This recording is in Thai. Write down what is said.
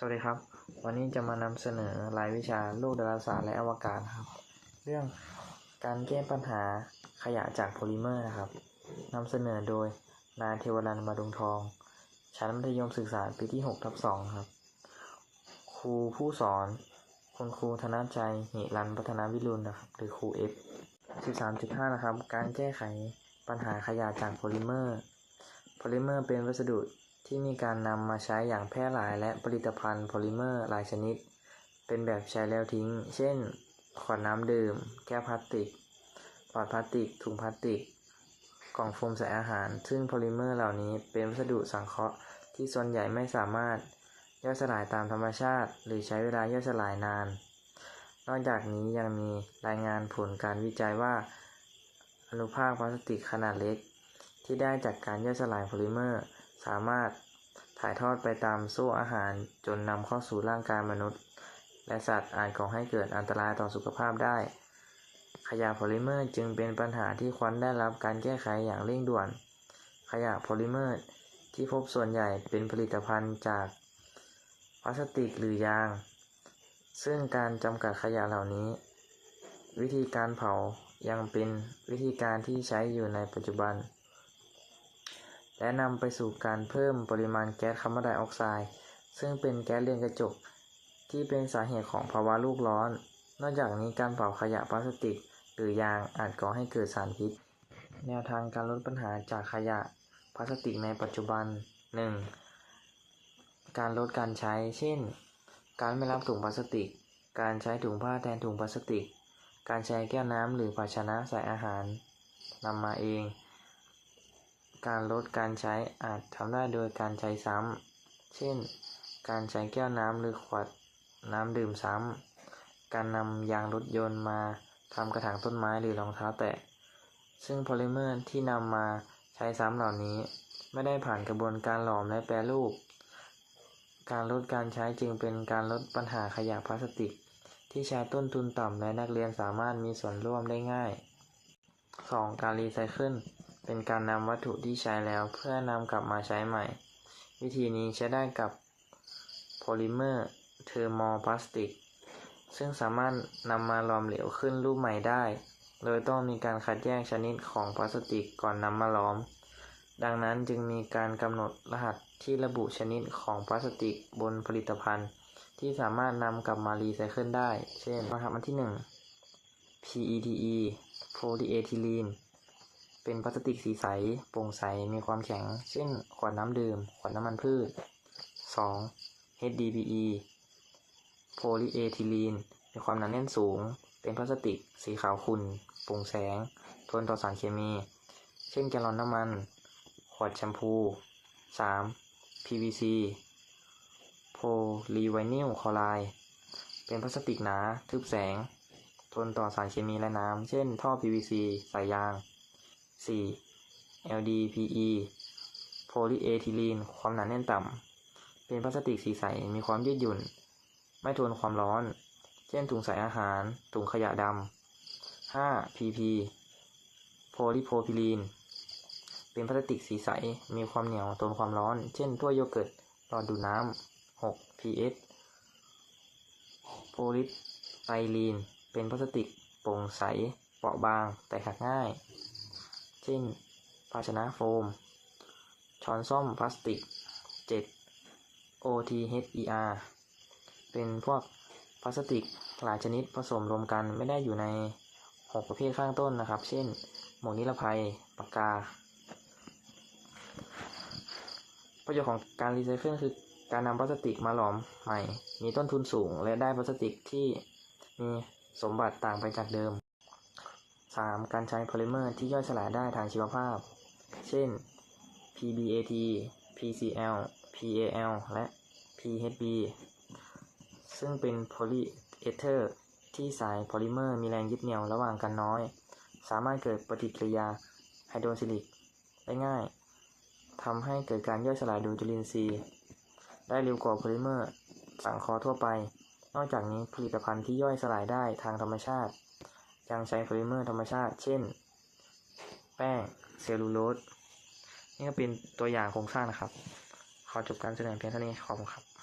สวัสดีครับ วันนี้จะมานำเสนอรายวิชาโลกดาราศาสตร์และอวกาศครับ เรื่องการแก้ปัญหาขยะจากโพลิเมอร์นะครับนำเสนอโดยนายเทวรันมาดุงทอง ชั้นมัธยมศึกษาปีที่6ทับ2ครับ ครูผู้สอน คุณครูธนชัยหิรันพัฒนาวิรุณนะครับหรือครูเอฟ13.5 นะครับ การแก้ไขปัญหาขยะจากโพลิเมอร์ โพลิเมอร์เป็นวัสดุที่มีการนำมาใช้อย่างแพร่หลายและผลิตภัณฑ์โพลิเมอร์หลายชนิด เป็นแบบใช้แล้วทิ้ง เช่น ขวดน้ำดื่ม แก้วพลาสติก หลอดพลาสติก ถุงพลาสติก กล่องโฟมใส่อาหาร ซึ่งโพลิเมอร์เหล่านี้เป็นวัสดุสังเคราะห์ที่ส่วนใหญ่ไม่สามารถย่อยสลายตามธรรมชาติ หรือใช้เวลาย่อยสลายนาน นอกจากนี้ยังมีรายงานผลการวิจัยว่าอนุภาคพลาสติกขนาดเล็ก ที่ได้จากการย่อยสลายโพลิเมอร์ สามารถถ่ายทอดไปตามโซ่อาหารจนนำเข้าสู่ร่างกายมนุษย์ และสัตว์อาจก่อให้เกิดอันตรายต่อสุขภาพได้ ขยะโพลิเมอร์จึงเป็นปัญหาที่ควรได้รับการแก้ไขอย่างเร่งด่วน ขยะโพลิเมอร์ที่พบส่วนใหญ่เป็นผลิตภัณฑ์จากพลาสติกหรือยาง ซึ่งการจำกัดขยะเหล่านี้ วิธีการเผายังเป็นวิธีการที่ใช้อยู่ในปัจจุบัน และนำไปสู่การเพิ่มปริมาณแก๊สคาร์บอนไดออกไซด์ซึ่งเป็นแก๊สเรือนกระจก ที่เป็นสาเหตุของภาวะโลกร้อน นอกจากนี้การเผาขยะพลาสติก หรือยางอาจก่อให้เกิดสารพิษ แนวทางการลดปัญหาจากขยะพลาสติกในปัจจุบัน 1. การลดการใช้ เช่น การไม่รับถุงพลาสติก การใช้ถุงผ้าแทนถุงพลาสติก การใช้แก้วน้ำหรือภาชนะใส่อาหารนำมาเอง การลดการใช้อาจทำได้โดยการใช้ซ้ำ เช่น การใช้แก้วน้ำหรือขวดน้ำดื่มซ้ำ การนำยางรถยนต์มาทำกระถางต้นไม้หรือรองเท้าแตะ ซึ่งโพลิเมอร์ที่นำมาใช้ซ้ำเหล่านี้ ไม่ได้ผ่านกระบวนการหลอมและแปรรูป การลดการใช้จึงเป็นการลดปัญหาขยะพลาสติก ที่ใช้ต้นทุนต่ำและนักเรียนสามารถมีส่วนร่วมได้ง่าย 2. การรีไซเคิล เป็นการนำวัตถุที่ใช้แล้วเพื่อนำกลับมาใช้ใหม่ วิธีนี้ใช้ได้กับโพลิเมอร์เทอร์โมพลาสติก ซึ่งสามารถนำมาหลอมเหลวขึ้นรูปใหม่ได้ โดยต้องมีการคัดแยกชนิดของพลาสติกก่อนนำมาหลอม ดังนั้นจึงมีการกำหนดรหัสที่ระบุชนิดของพลาสติกบนผลิตภัณฑ์ ที่สามารถนำกลับมารีไซเคิลได้ เช่นรหัสอันที่ 1 PETE Polyethylene เป็นพลาสติกสีใส โปร่งใส มีความแข็ง เช่น ขวดน้ำดื่ม ขวดน้ำมันพืช 2. HDPE Polyethylene มีความหนาแน่นสูง เป็นพลาสติก สีขาวขุ่นโปร่งแสง ทนต่อสารเคมี เช่นแกลลอนน้ำมัน ขวดแชมพู 3. PVC Polyvinyl Chloride เป็นพลาสติกหนา ทึบแสง ทนต่อสารเคมีและน้ำ เช่น ท่อ PVC สายยาง 4. LDPE Polyethylene ความหนาแน่นต่ำ เป็นพลาสติกสีใส มีความยืดหยุ่น ไม่ทนความร้อน เช่นถุงใส่อาหาร ถุงขยะดำ 5. PP Polypropylene เป็นพลาสติกสีใส มีความเหนียวทนความร้อน เช่นถ้วยโยเกิร์ต หลอดดูดน้ำ 6. PS โพลิไตรีน เป็นพลาสติกโปร่งใส เปราะบาง แต่หักง่าย ช่น ภาชนะโฟม ช้อนส้อมพลาสติก 7. OTHER เป็นพวกพลาสติกหลายชนิดผสมรวมกันไม่ได้อยู่ใน 6 ประเภทข้างต้นนะครับ เช่น หมวกนิรภัย ปากกา ประโยชน์ของการรีไซเคิลคือการนำพลาสติกมาหลอมใหม่ มีต้นทุนสูง และได้พลาสติกที่มีสมบัติต่างไปจากเดิม 3. การใช้โพลิเมอร์ที่ย่อยสลายได้ทางชีวภาพ เช่น PBAT PCl PAL และ PHB ซึ่งเป็นโพลีเอเทอร์ที่สายโพลิเมอร์มีแรงยึดเหนี่ยวระหว่างกันน้อย สามารถเกิดปฏิกิริยาไฮโดรซิลิกได้ง่ายทำให้เกิดการย่อยสลายโดยจุลินทรีย์ ได้เร็วกว่าโพลิเมอร์สังเคราะห์ทั่วไป นอกจากนี้ผลิตภัณฑ์ที่ย่อยสลายได้ทางธรรมชาติ ยังใช้โพลิเมอร์ธรรมชาติ เช่น แป้งเซลลูโลสนี่ก็เป็นตัวอย่างโครงสร้างนะครับ ขอจบการแสดงเพียงเท่านี้ขอบคุณครับ